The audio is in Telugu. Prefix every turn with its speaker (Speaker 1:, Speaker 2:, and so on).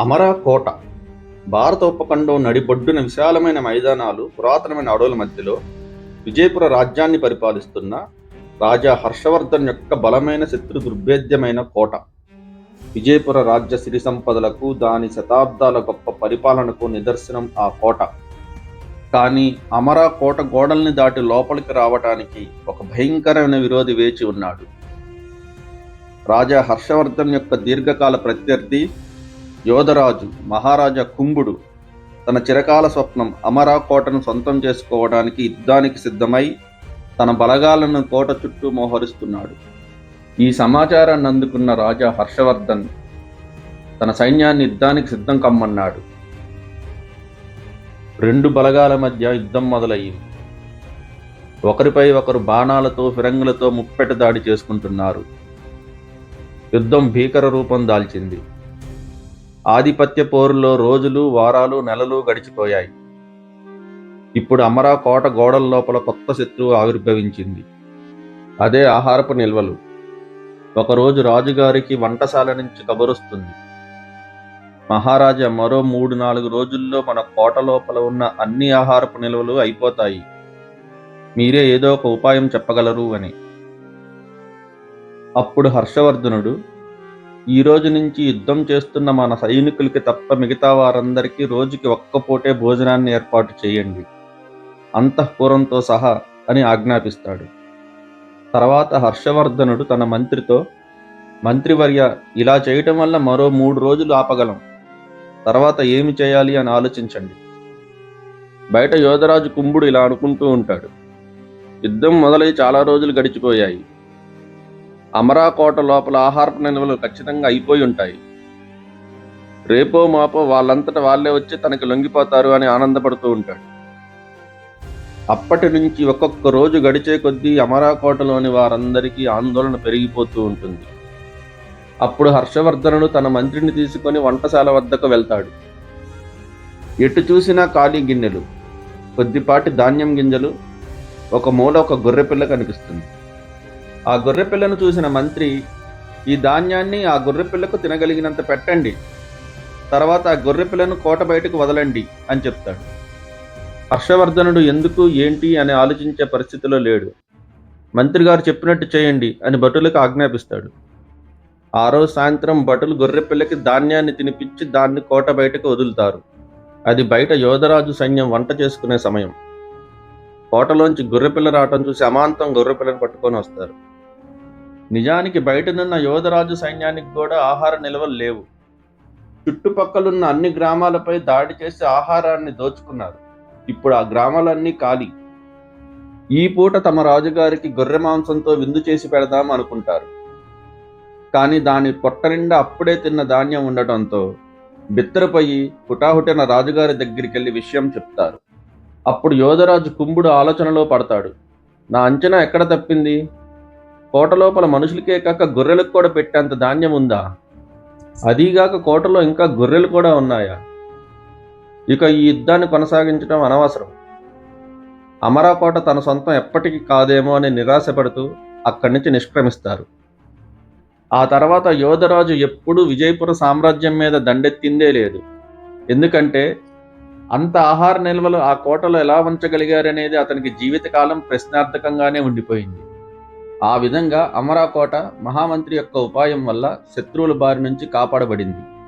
Speaker 1: అమరా కోట భారత ఉపఖండం నడిబొడ్డున విశాలమైన మైదానాలు పురాతనమైన అడవుల మధ్యలో విజయపుర రాజ్యాన్ని పరిపాలిస్తున్న రాజా హర్షవర్ధన్ యొక్క బలమైన శత్రు దుర్భేద్యమైన కోట. విజయపుర రాజ్య సిరి సంపదలకు దాని శతాబ్దాల గొప్ప పరిపాలనకు నిదర్శనం ఆ కోట. కానీ అమరా కోట గోడల్ని దాటి లోపలికి రావటానికి ఒక భయంకరమైన విరోధి వేచి ఉన్నాడు. రాజా హర్షవర్ధన్ యొక్క దీర్ఘకాల ప్రత్యర్థి యోధరాజు మహారాజా కుంభుడు తన చిరకాల స్వప్నం అమరా కోటను సొంతం చేసుకోవడానికి యుద్ధానికి సిద్ధమై తన బలగాలను కోట చుట్టూ మోహరిస్తున్నాడు. ఈ సమాచారాన్ని అందుకున్న రాజా హర్షవర్ధన్ తన సైన్యాన్ని యుద్ధానికి సిద్ధం కమ్మన్నాడు. రెండు బలగాల మధ్య యుద్ధం మొదలయ్యింది. ఒకరిపై ఒకరు బాణాలతో ఫిరంగులతో ముప్పెట దాడి చేసుకుంటున్నారు. యుద్ధం భీకర రూపం దాల్చింది. ఆధిపత్య పోరులో రోజులు వారాలు నెలలు గడిచిపోయాయి. ఇప్పుడు అమరా కోట గోడల లోపల కొత్త శత్రువు ఆవిర్భవించింది. అదే ఆహారపు నిల్వలు. ఒకరోజు రాజుగారికి వంటశాల నుంచి కబురొస్తుంది. మహారాజా మరో మూడు నాలుగు రోజుల్లో మన కోట లోపల ఉన్న అన్ని ఆహారపు నిల్వలు అయిపోతాయి. మీరే ఏదో ఒక ఉపాయం చెప్పగలరు అని. అప్పుడు హర్షవర్ధనుడు ఈ రోజు నుంచి యుద్ధం చేస్తున్న మన సైనికులకి తప్ప మిగతా వారందరికీ రోజుకి ఒక్కపూటే భోజనాన్ని ఏర్పాటు చేయండి. అంతఃపురంతో సహా అని ఆజ్ఞాపిస్తాడు. తర్వాత హర్షవర్ధనుడు తన మంత్రితో మంత్రివర్య ఇలా చేయటం వల్ల మరో మూడు రోజులు ఆపగలం. తర్వాత ఏమి చేయాలి అని ఆలోచించండి. బయట యోధరాజు కుంభుడు ఇలా అనుకుంటూ ఉంటాడు. యుద్ధం మొదలై చాలా రోజులు గడిచిపోయాయి. అమరాకోట లోపల ఆహారపు నిల్వలు ఖచ్చితంగా అయిపోయి ఉంటాయి. రేపో మాపో వాళ్ళంతట వాళ్ళే వచ్చి తనకి లొంగిపోతారు అని ఆనందపడుతూ ఉంటాడు. అప్పటి నుంచి ఒక్కొక్క రోజు గడిచే కొద్దీ అమరాకోటలోని వారందరికీ ఆందోళన పెరిగిపోతూ ఉంటుంది. అప్పుడు హర్షవర్ధనుడు తన మంత్రిని తీసుకొని వంటశాల వద్దకు వెళ్తాడు. ఎటు చూసినా ఖాళీ గిన్నెలు కొద్దిపాటి ధాన్యం గింజలు ఒక మూల ఒక గొర్రెపిల్ల కనిపిస్తుంది. ఆ గొర్రెపిల్లను చూసిన మంత్రి ఈ ధాన్యాన్ని ఆ గొర్రెపిల్లకు తినగలిగినంత పెట్టండి. తర్వాత ఆ గొర్రెపిల్లను కోట బయటకు వదలండి అని చెప్తాడు. హర్షవర్ధనుడు ఎందుకు ఏంటి అని ఆలోచించే పరిస్థితిలో లేడు. మంత్రి గారు చెప్పినట్టు చేయండి అని భటులకు ఆజ్ఞాపిస్తాడు. ఆ రోజు సాయంత్రం భటులు గొర్రెపిల్లకి ధాన్యాన్ని తినిపించి దాన్ని కోట బయటకు వదులుతారు. అది బయట యోధరాజు సైన్యం వంట చేసుకునే సమయం. కోటలోంచి గొర్రెపిల్ల రావటం చూసి అమాంతం గొర్రెపిల్లను పట్టుకొని వస్తారు. నిజానికి బయటనున్న యోధరాజు సైన్యానికి కూడా ఆహార నిల్వలు లేవు. చుట్టుపక్కలున్న అన్ని గ్రామాలపై దాడి చేసి ఆహారాన్ని దోచుకున్నారు. ఇప్పుడు ఆ గ్రామాలన్నీ ఖాళీ. ఈ పూట తమ రాజుగారికి గొర్రె మాంసంతో విందు చేసి పెడదాం అనుకుంటారు. కానీ దాని పొట్ట నిండా అప్పుడే తిన్న ధాన్యం ఉండటంతో బిత్తరపోయి హుటాహుటిన రాజుగారి దగ్గరికి వెళ్ళి విషయం చెప్తారు. అప్పుడు యోధరాజు కుంభుడు ఆలోచనలో పడతాడు. నా అంచనా ఎక్కడ తప్పింది? కోట లోపల మనుషులకే కాక గొర్రెలకు కూడా పెట్టేంత ధాన్యం ఉందా? అదీగాక కోటలో ఇంకా గొర్రెలు కూడా ఉన్నాయా? ఇక ఈ యుద్ధాన్ని కొనసాగించడం అనవసరం. అమరాకోట తన సొంతం ఎప్పటికీ కాదేమో అని నిరాశపడుతూ అక్కడి నుంచి నిష్క్రమిస్తారు. ఆ తర్వాత యోధరాజు ఎప్పుడూ విజయపుర సామ్రాజ్యం మీద దండెత్తిందే లేదు. ఎందుకంటే అంత ఆహార నిల్వలు ఆ కోటలో ఎలా ఉంచగలిగారనేది అతనికి జీవితకాలం ప్రశ్నార్థకంగానే ఉండిపోయింది. ఆ విధంగా అమరాకోట మహామంత్రి యొక్క ఉపాయం వల్ల శత్రువుల బారి నుంచి కాపాడబడింది.